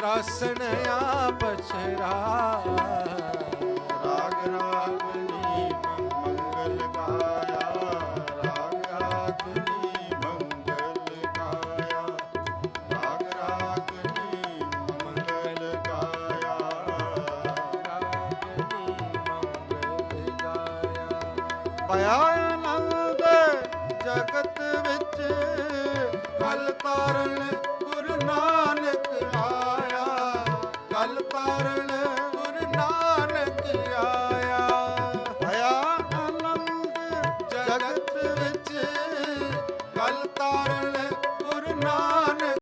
ਇੰਦਰਾਸਨ ਆਪਸਰਾ ਰਾਗ ਰਾਗਨੀ ਮੰਗਲ ਗਾਇਆ ਰਾਗ ਰਾਗਨੀ ਮੰਗਲ ਗਾਇਆ ਰਾਗ ਰਾਗਨੀ ਮੰਗਲ ਗਾਇਆ ਰਾਗਨੀ ਮੰਗਲ ਗਾਇਆ ਪਾਇਆ ਆਨੰਦ ਜਗਤ ਵਿੱਚ ਕਲ ਤਾਰਨ Para la...